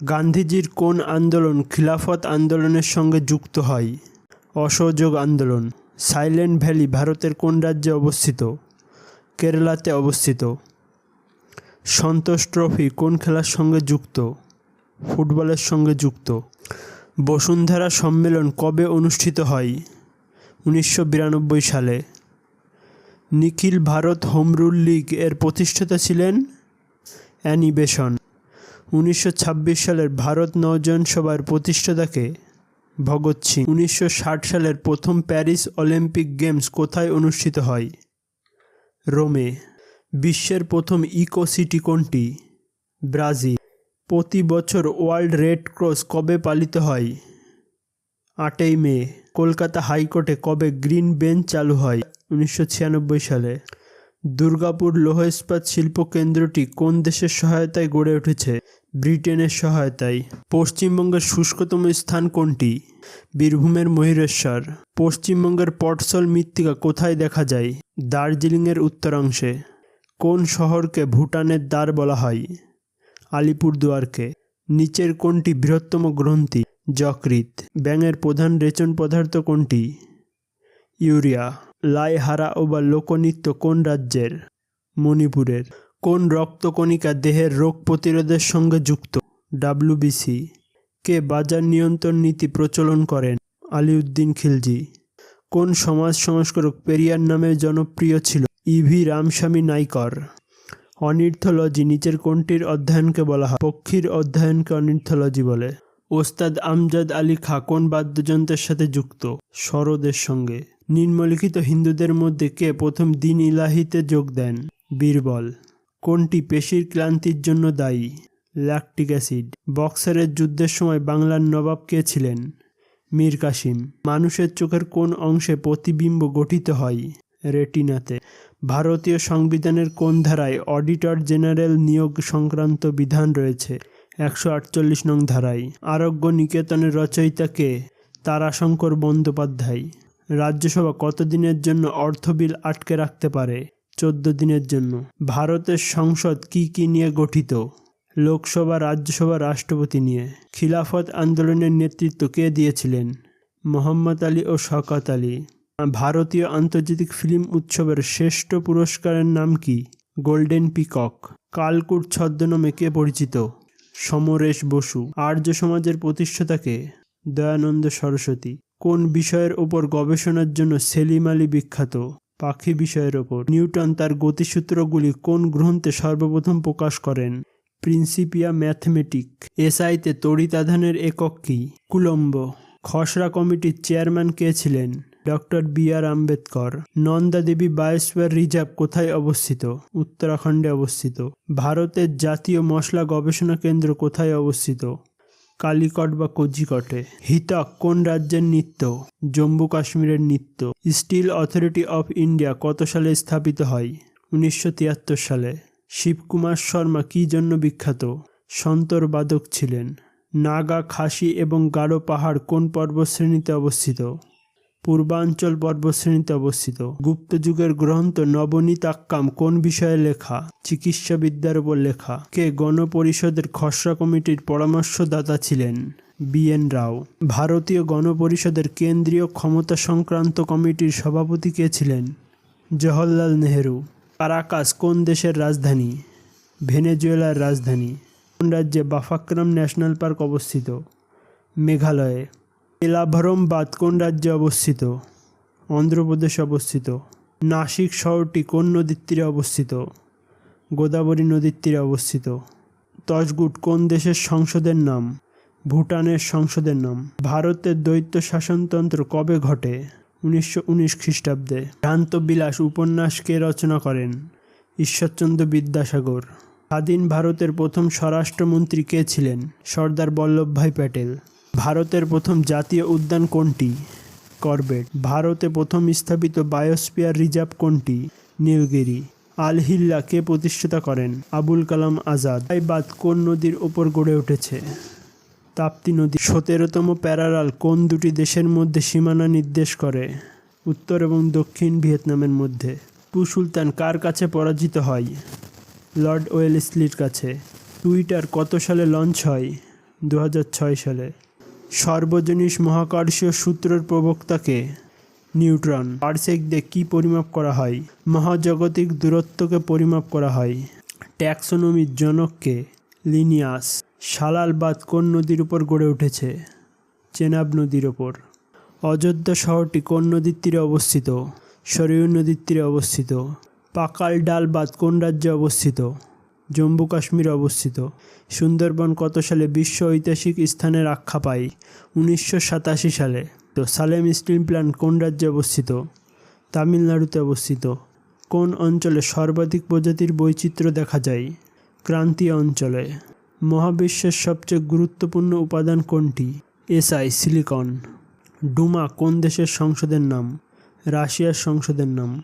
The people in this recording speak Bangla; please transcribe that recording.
গান্ধীজির কোন আন্দোলন খিলাফত আন্দোলনের সঙ্গে যুক্ত হয়? অসহযোগ আন্দোলন, সাইলেন্ট ভ্যালি ভারতের কোন রাজ্যে অবস্থিত? কেরালাতে অবস্থিত। সন্তোষ ট্রফি কোন খেলার সঙ্গে যুক্ত? ফুটবলের সঙ্গে যুক্ত। বসুন্ধরা সম্মেলন কবে অনুষ্ঠিত হয়? উনিশশো বিরানব্বই সালে। নিখিল ভারত হোমরুল লীগ এর প্রতিষ্ঠাতা ছিলেন অ্যানি বেসন উনিশশো ছাব্বিশ সালের ভারত নৌযান সভার প্রতিষ্ঠাতাকে ভগৎ সিং। উনিশশো ষাট সালের প্রথম প্যারিস অলিম্পিক গেমস কোথায় অনুষ্ঠিত হয়? রোমে। বিশ্বের প্রথম ইকো সিটি কোনটি? ব্রাজিল। প্রতি বছর ওয়ার্ল্ড রেড ক্রস কবে পালিত হয়? আটই মে। কলকাতা হাইকোর্টে কবে গ্রিন বেঞ্চ চালু হয়? উনিশশো ছিয়ানব্বই সালে। দুর্গাপুর লৌহ ইস্পাত শিল্প কেন্দ্রটি কোন দেশের সহায়তায় গড়ে উঠেছে? ব্রিটেনের সহায়তায়। পশ্চিমবঙ্গের শুষ্কতম স্থান কোনটি? বীরভূমের ময়ূরেশ্বর। পশ্চিমবঙ্গের পটসল মৃত্তিকা কোথায় দেখা যায়? দার্জিলিংয়ের উত্তরাংশে। কোন শহরকে ভুটানের দ্বার বলা হয়? আলিপুরদুয়ারকে। নিচের কোনটি বৃহত্তম গ্রন্থি? যকৃত ব্যাঙের প্রধান রেচন পদার্থ কোনটি? ইউরিয়া। লাইহারা ও বা লোকনৃত্য কোন রাজ্যের? মণিপুরের। কোন রক্তকণিকা দেহের রোগ প্রতিরোধের সঙ্গে যুক্ত? ডাব্লিউবিসি। কে বাজার নিয়ন্ত্রণ নীতি প্রচলন করেন? আলিউদ্দিন খিলজি। কোন সমাজ সংস্কারক পেরিয়ার নামে জনপ্রিয় ছিল? ইভি রামস্বামী নাইকর। অনির্থোলজি নিচের কোনটির অধ্যয়নকে বলা হয়? পক্ষীর অধ্যয়নকে অনির্থোলজি বলে। ওস্তাদ আমজাদ আলী খা কোন বাদ্যযন্ত্রের সাথে যুক্ত সরোদের সঙ্গে। নিম্নলিখিত হিন্দুদের মধ্যে কে প্রথম দিন ইলাহিতে যোগ দেন? বীরবল। কোনটি পেশির ক্লান্তির জন্য দায়ী? Lactic acid. বক্সারের যুদ্ধের সময় বাংলার নবাব কে ছিলেন? মীর কাসিম। মানুষের চোখের কোন অংশে প্রতিবিম্ব গঠিত হয়? রেটিনাতে। ভারতীয় সংবিধানের কোন ধারায় অডিটর জেনারেল নিয়োগ সংক্রান্ত বিধান রয়েছে? একশো আটচল্লিশ নং ধারায় আরোগ্য নিকেতনের রচয়িতাকে তারাশঙ্কর বন্দ্যোপাধ্যায়। রাজ্যসভা কতদিনের জন্য অর্থ বিল আটকে রাখতে পারে? চোদ্দ দিনের জন্য। ভারতের সংসদ কি কি নিয়ে গঠিত? লোকসভা, রাজ্যসভা, রাষ্ট্রপতি নিয়ে। খিলাফত আন্দোলনের নেতৃত্ব কে দিয়েছিলেন? মোহাম্মদ আলী ও শওকত আলী। ভারতীয় আন্তর্জাতিক ফিল্ম উৎসবের শ্রেষ্ঠ পুরস্কারের নাম কি? Golden peacock. কালকুট ছদ্মনামে কে পরিচিত? সমরেশ বসু, আর্য সমাজের প্রতিষ্ঠাতাকে দয়ানন্দ সরস্বতী। কোন বিষয়ের ওপর গবেষণার জন্য সেলিম আলী বিখ্যাত? পাখি বিষয়ের ওপর। নিউটন তার গতিসূত্রগুলি কোন গ্রন্থে সর্বপ্রথম প্রকাশ করেন? Principia mathematic. এসআইতে তড়িতাধানের একক কি? কুলম্ব। খসড়া কমিটির চেয়ারম্যান কে ছিলেন? Doctor B R Ambedkar. Nanda Devi biosphere reserve কোথায় অবস্থিত? উত্তরাখণ্ডে অবস্থিত। ভারতের জাতীয় মশলা গবেষণা কেন্দ্র কোথায় অবস্থিত? কালিকট বা কোজিকটে। হিতক কোন রাজ্যের নৃত্য? জম্মু কাশ্মীরের নৃত্য। স্টিল অথরিটি অফ ইন্ডিয়া কত সালে স্থাপিত হয়? উনিশশো তিয়াত্তর সালে। শিবকুমার শর্মা কী জন্য বিখ্যাত? সন্তর বাদক ছিলেন। নাগা, খাসি এবং গারো পাহাড় কোন পর্বতশ্রেণীতে অবস্থিত? পূর্বাঞ্চল পর্বশ্রেণীতে অবস্থিত। গুপ্ত যুগের গ্রন্থ নবনীতাক্কাম কোন বিষয়ে লেখা? চিকিৎসাবিদ্যার উপর লেখা। কে গণপরিষদের খসড়া কমিটির পরামর্শদাতা ছিলেন? B N Rao. ভারতীয় গণপরিষদের কেন্দ্রীয় ক্ষমতা সংক্রান্ত কমিটির সভাপতি কে ছিলেন? জওহরলাল নেহেরু। কারাকাস কোন দেশের রাজধানী? ভেনেজুয়েলার রাজধানী। কোন রাজ্যে বাফাক্রাম ন্যাশনাল পার্ক অবস্থিত? মেঘালয়ে। এলাভরম বাদ কোন রাজ্যে অবস্থিত, অন্ধ্রপ্রদেশে অবস্থিত, নাসিক শহরটি কোন নদীর তীরে অবস্থিত, গোদাবরী নদীর তীরে অবস্থিত তজগুট কোন দেশের সংসদের নাম, ভুটানের সংসদের নাম, ভারতের দ্বৈত শাসনতন্ত্র কবে ঘটে, উনিশশো উনিশ খ্রিস্টাব্দে, ভ্রান্ত বিলাস উপন্যাস কে রচনা করেন, ঈশ্বরচন্দ্র বিদ্যাসাগর, স্বাধীন ভারতের প্রথম স্বরাষ্ট্রমন্ত্রী কে ছিলেন, সর্দার বল্লভভাই প্যাটেল? ভারতের প্রথম জাতীয় উদ্যান কোনটি? করবেট। ভারতে প্রথম স্থাপিত বায়োস্পিয়ার রিজার্ভ কোনটি? নীলগিরি। আলহিল্লা কে প্রতিষ্ঠাতা করেন? আবুল কালাম আজাদ। বাদ কোন নদীর ওপর গড়ে উঠেছে? তাপ্তি নদী। সতেরোতম প্যারারাল কোন দুটি দেশের মধ্যে সীমানা নির্দেশ করে? উত্তর এবং দক্ষিণ ভিয়েতনামের মধ্যে। টু সুলতান কার কাছে পরাজিত হয়? লর্ড ওয়েলেসলির কাছে। টুইটার কত সালে লঞ্চ হয়? দু হাজার ছয় সালে। সর্বজনীন মহাকর্ষীয় সূত্রের প্রবক্তাকে নিউট্রন, পারসেক দিয়ে কী পরিমাপ করা হয়? মহাজাগতিক দূরত্বকে পরিমাপ করা হয়। ট্যাক্সোনমির জনককে লিনিয়াস সালাল বাঁধ কোন নদীর উপর গড়ে উঠেছে? চেনাব নদীর ওপর অযোধ্যা শহরটি কোন নদীর তীরে অবস্থিত? সরিয়ু নদীর তীরে অবস্থিত। পাকাল ডাল বাঁধ কোন রাজ্যে অবস্থিত? জম্মু কাশ্মীরে অবস্থিত। সুন্দরবন কত সালে বিশ্ব ঐতিহাসিক স্থানের আখ্যা পায়? উনিশশো সাতাশি সালে। তো সালেম স্টিল প্ল্যান্ট কোন রাজ্যে অবস্থিত? তামিলনাড়ুতে অবস্থিত। কোন অঞ্চলে সর্বাধিক প্রজাতির বৈচিত্র্য দেখা যায়? ক্রান্তীয় অঞ্চলে। মহাবিশ্বের সবচেয়ে গুরুত্বপূর্ণ উপাদান কোনটি? SI, silicon. ডুমা কোন দেশের সংসদের নাম? রাশিয়ার সংসদের নাম।